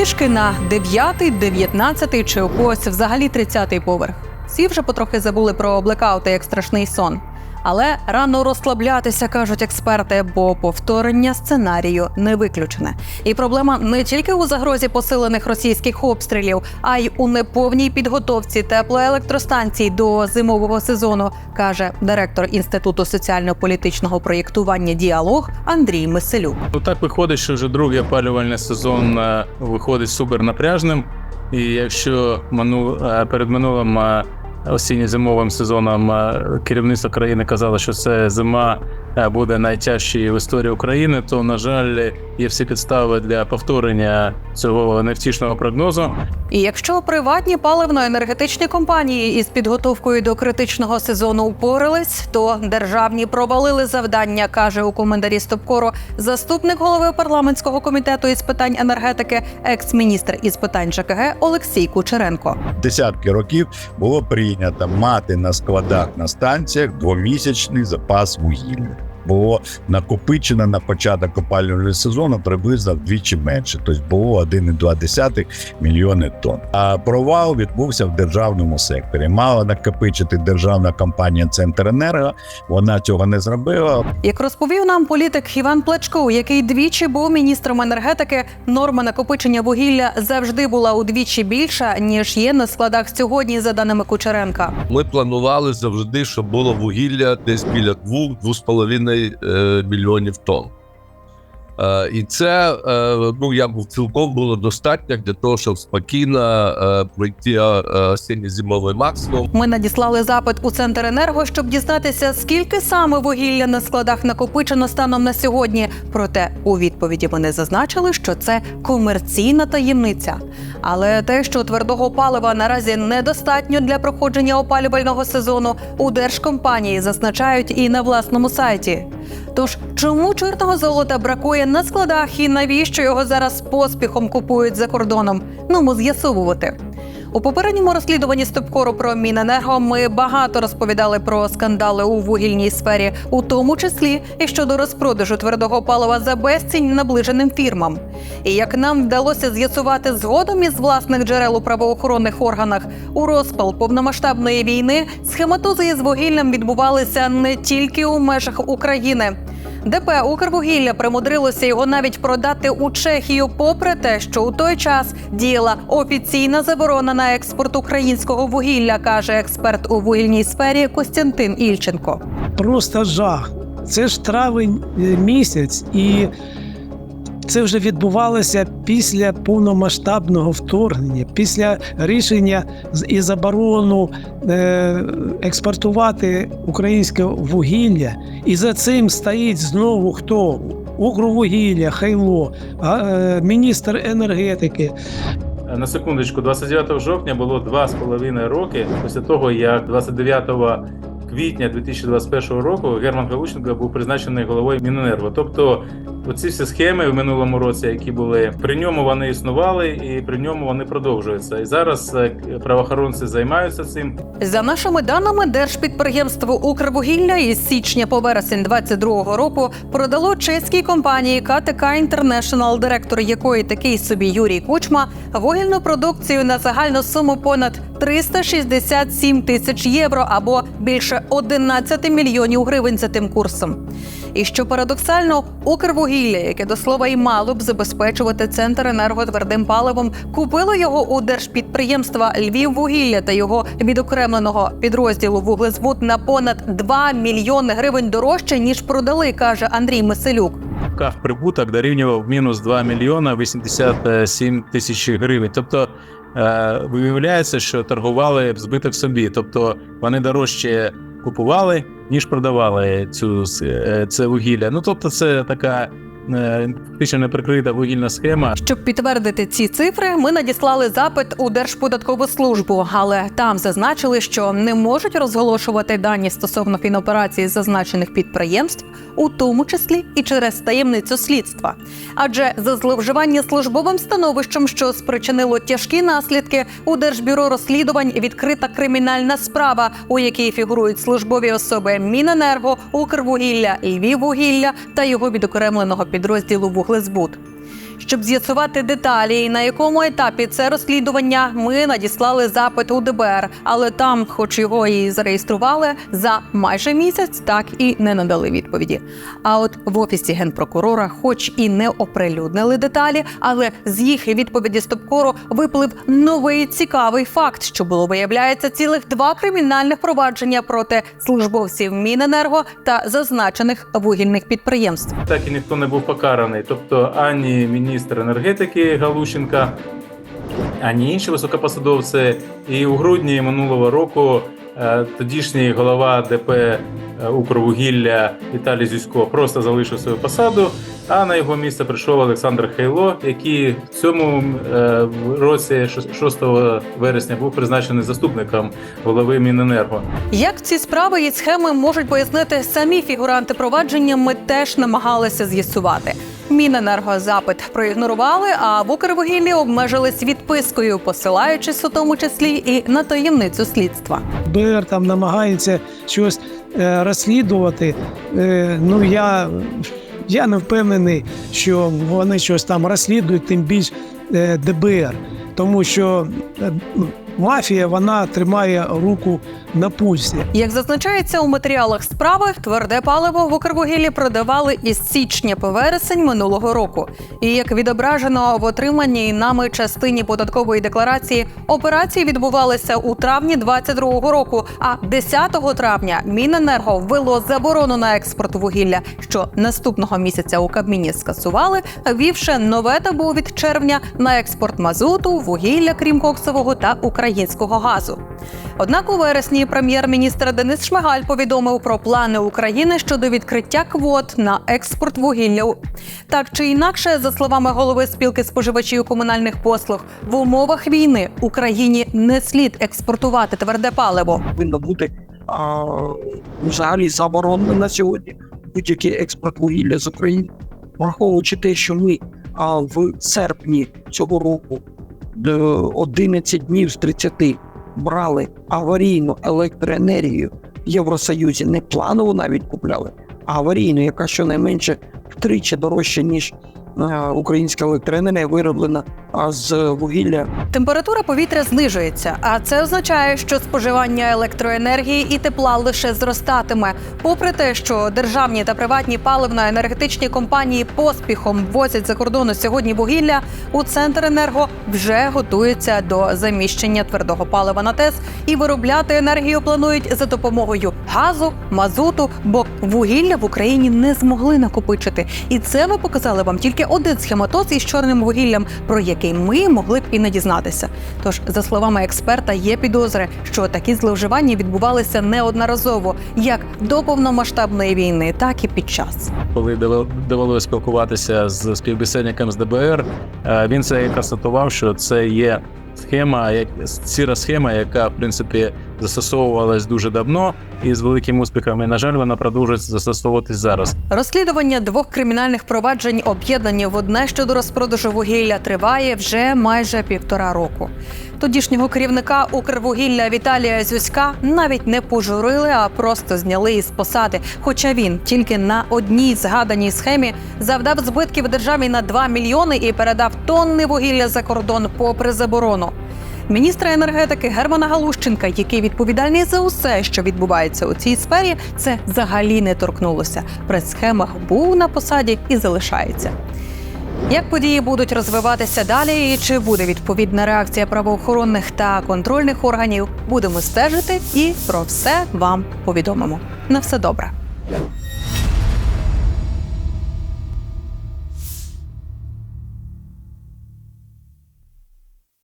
Пішки на 9, 19 чи у когось взагалі 30 поверх. Всі вже потрохи забули про блекаути як страшний сон. Але рано розслаблятися, кажуть експерти, бо повторення сценарію не виключене. І проблема не тільки у загрозі посилених російських обстрілів, а й у неповній підготовці теплоелектростанцій до зимового сезону, каже директор інституту соціально-політичного проєктування Діалог Андрій Миселюк. Ну так виходить, що вже другий опалювальний сезон е, виходить супернапряжним. І якщо е, перед минулим е, осінньо-зимовим сезоном керівництво країни казало, що це зима буде найтяжчою в історії України, то на жаль є всі підстави для повторення цього невтішного прогнозу. І якщо приватні паливно-енергетичні компанії із підготовкою до критичного сезону упорались, то державні провалили завдання, каже у коментарі Стопкору заступник голови парламентського комітету із питань енергетики, екс-міністр із питань ЖКГ Олексій Кучеренко. десятки років було прийнято мати на складах на станціях двомісячний запас вугілля. Було накопичено на початок опалювального сезону приблизно вдвічі менше, тобто було 1,2 мільйони тонн. А провал відбувся в державному секторі. Мала накопичити державна компанія Центренерго. Вона цього не зробила. Як розповів нам політик Іван Плечко, який двічі був міністром енергетики, норма накопичення вугілля завжди була удвічі більша ніж є на складах сьогодні, за даними Кучеренка. Ми планували завжди, щоб було вугілля десь біля 2-2,5 е, мільйонів тонн. Е, і це е, ну, як цілком було достатньо для того, щоб спокійно е, пройти е, осінньо-зимовий максимум. Ми надіслали запит у центр енерго, щоб дізнатися, скільки саме вугілля на складах накопичено станом на сьогодні. Проте у відповіді вони зазначили, що це комерційна таємниця. Але те, що твердого палива наразі недостатньо для проходження опалювального сезону, у держкомпанії зазначають і на власному сайті. Тож чому чорного золота бракує на складах і навіщо його зараз поспіхом купують за кордоном? Ну, ми з'ясовувати. У попередньому розслідуванні Стопкору про Міненерго ми багато розповідали про скандали у вугільній сфері, у тому числі і щодо розпродажу твердого палива за безцінь наближеним фірмам. І як нам вдалося з'ясувати згодом із власних джерел у правоохоронних органах, у розпал повномасштабної війни схематози із вугіллям відбувалися не тільки у межах України. ДП Укрвугілля примудрилося його навіть продати у Чехію, попри те, що у той час діяла офіційна заборона на експорт українського вугілля, каже експерт у вугільній сфері Костянтин Ільченко. просто жах. Це ж травень е, місяць, і це вже відбувалося після повномасштабного вторгнення, після рішення і заборону е, експортувати українське вугілля. І за цим стоїть знову хто? Укрвугілля, Хайло, е, міністр енергетики. На секундочку, 29 жовтня було два з половиною роки після того, як 29 квітня 2021 року Герман Галущенко був призначений головою Міненерго. Тобто, оці всі схеми в минулому році, які були при ньому, вони існували, і при ньому вони продовжуються. І зараз е, правоохоронці займаються цим. За нашими даними, держпідприємство Укрвугілля із січня по вересень 22-го року продало чеській компанії КТК Інтернешнл, директор якої такий собі Юрій Кучма, вугільну продукцію на загальну суму понад 367 тисяч євро або більше 11 мільйонів гривень за тим курсом. І що парадоксально, Укрвугілля, яке до слова і мало б забезпечувати центр енерго твердим паливом, купило його у держпідприємства Львіввугілля та його відокремленого підрозділу Вуглезвуд на понад 2 мільйони гривень дорожче ніж продали, каже Андрій Миселюк. Кав прибуток дорівнював мінус 2 мільйона 87 тисяч гривень. Тобто е, виявляється, що торгували збиток собі. Тобто вони дорожче купували, ніж продавали цю е, це вугілля. Ну тобто, це така фактично неприкрита вугільна схема. Щоб підтвердити ці цифри, ми надіслали запит у Держподаткову службу, але там зазначили, що не можуть розголошувати дані стосовно фіноперації зазначених підприємств, у тому числі і через таємницю слідства. Адже за зловживання службовим становищем, що спричинило тяжкі наслідки, у Держбюро розслідувань відкрита кримінальна справа, у якій фігурують службові особи Міненерго, Укрвугілля, Львіввугілля та його відокремленого підрозділу Вуглезбуд. Щоб з'ясувати деталі, і на якому етапі це розслідування, ми надіслали запит у ДБР, але там, хоч його і зареєстрували, за майже місяць так і не надали відповіді. А от в офісі генпрокурора, хоч і не оприлюднили деталі, але з їх відповіді Стопкору виплив новий цікавий факт, що було виявляється цілих два кримінальних провадження проти службовців Міненерго та зазначених вугільних підприємств. Так і ніхто не був покараний. Тобто ані міністр енергетики Галущенка, ані інші високопосадовці. І у грудні минулого року е, тодішній голова ДП е, Укрвугілля Віталій Зюсько просто залишив свою посаду. А на його місце прийшов Олександр Хейло, який в цьому е, році 6 вересня був призначений заступником голови Міненерго. Як ці справи і схеми можуть пояснити самі фігуранти провадження, ми теж намагалися з'ясувати. Міненерго запит проігнорували, а в Укрвугіллі обмежились відпискою, посилаючись у тому числі і на таємницю слідства. БР там намагається щось е, розслідувати. Е, ну я, я не впевнений, що вони щось там розслідують, тим більш е, ДБР, тому що е, мафія вона тримає руку на пульсі. Як зазначається у матеріалах справи, тверде паливо в Укрвугіллі продавали із січня по вересень минулого року. І як відображено в отриманій нами частині податкової декларації, операції відбувалися у травні 22-го року. А 10 травня Міненерго ввело заборону на експорт вугілля, що наступного місяця у Кабміні скасували, ввівши нове табу від червня на експорт мазуту, вугілля, крім коксового та українського газу. Однак у вересні прем'єр-міністр Денис Шмигаль повідомив про плани України щодо відкриття квот на експорт вугілля. Так чи інакше, за словами голови спілки споживачів комунальних послуг, в умовах війни Україні не слід експортувати тверде паливо. повинна бути а, взагалі заборонена на сьогодні будь-який експорт вугілля з України, враховуючи те, що ми а, в серпні цього року 11 днів з 30 брали аварійну електроенергію в Євросоюзі, не планово навіть купляли, а аварійну, яка щонайменше втричі дорожча, ніж е, українська електроенергія, вироблена з вугілля Температура повітря знижується, а це означає, що споживання електроенергії і тепла лише зростатиме. Попри те, що державні та приватні паливно-енергетичні компанії поспіхом возять за кордону сьогодні вугілля, у центр енерго вже готується до заміщення твердого палива на ТЕС і виробляти енергію планують за допомогою газу, мазуту, бо вугілля в Україні не змогли накопичити. І це ми показали вам тільки один схематоз із чорним вугіллям, про ми могли б і не дізнатися. Тож, за словами експерта, є підозри, що такі зловживання відбувалися неодноразово, як до повномасштабної війни, так і під час. коли довелося спілкуватися з співбесідником з ДБР, е, він це констатував, що це є схема, як сіра схема, яка в принципі застосовувалась дуже давно і з великим успіхом. І на жаль, вона продовжується застосовуватись зараз. Розслідування двох кримінальних проваджень, об'єднані в одне щодо розпродажу вугілля, триває вже майже півтора року. Тодішнього керівника Укрвугілля Віталія Зюська навіть не пожурили, а просто зняли із посади. Хоча він тільки на одній згаданій схемі завдав збитків державі на 2 мільйони і передав тонни вугілля за кордон попри заборону. Міністра енергетики Германа Галущенка, який відповідальний за усе, що відбувається у цій сфері, це взагалі не торкнулося. При був на посаді і залишається. Як події будуть розвиватися далі, і чи буде відповідна реакція правоохоронних та контрольних органів, будемо стежити і про все вам повідомимо. На все добре.